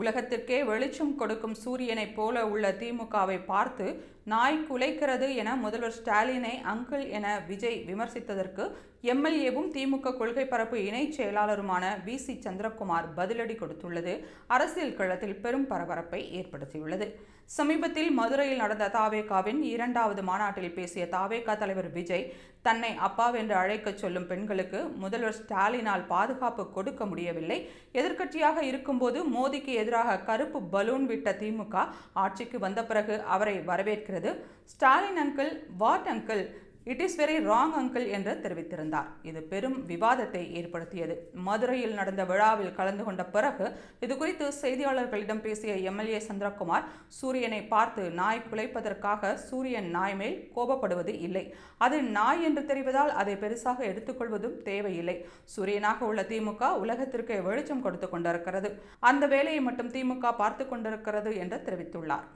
உலகத்திற்கே வெளிச்சம் கொடுக்கும் சூரியனைப் போல உள்ள திமுகவை பார்த்து நாய் குலைக்கிறது என முதல்வர் ஸ்டாலினை அங்கிள் என விஜய் விமர்சித்ததற்கு எம்எல்ஏவும் திமுக கொள்கை பரப்பு இணைச் செயலாளருமான வி சி சந்திரகுமார் பதிலடி கொடுத்துள்ளது. அரசியல் களத்தில் பெரும் பரபரப்பை ஏற்படுத்தியுள்ளது. சமீபத்தில் மதுரையில் நடந்த தாவேகாவின் இரண்டாவது மாநாட்டில் பேசிய தாவேகா தலைவர் விஜய் தன்னை அப்பாவென்று அழைக்கச் சொல்லும் பெண்களுக்கு முதல்வர் ஸ்டாலினால் பாதுகாப்பு கொடுக்க முடியவில்லை. எதிர்க்கட்சியாக இருக்கும்போது மோடிக்கு எதிராக கருப்பு பலூன் விட்ட திமுக ஆட்சிக்கு வந்த பிறகு அவரை வரவேற்கிறது. Stalin uncle what uncle it is very wrong uncle என்று தெரிவித்திருந்தார். இது பெரும் விவாதத்தை ஏற்படுத்தியது. மதுரையில் நடந்த விழாவில் கலந்து கொண்ட பிறகு இது குறித்து செய்தியாளர்களிடம் பேசிய எம்எல்ஏ சந்திரகுமார் சூரியனை பார்த்து நாய் குலைப்பதற்காக சூரியன் நாய் மேல் கோபப்படுவது இல்லை. அது நாய் என்று தெரிவதால் அதை பெருசாக எடுத்துக்கொள்வதும் தேவையில்லை. சூரியனாக உள்ள திமுக உலகத்திற்கு வெளிச்சம் கொடுத்து கொண்டிருக்கிறது. அந்த வேலையை மட்டும் திமுக பார்த்து கொண்டிருக்கிறது என்று தெரிவித்துள்ளார்.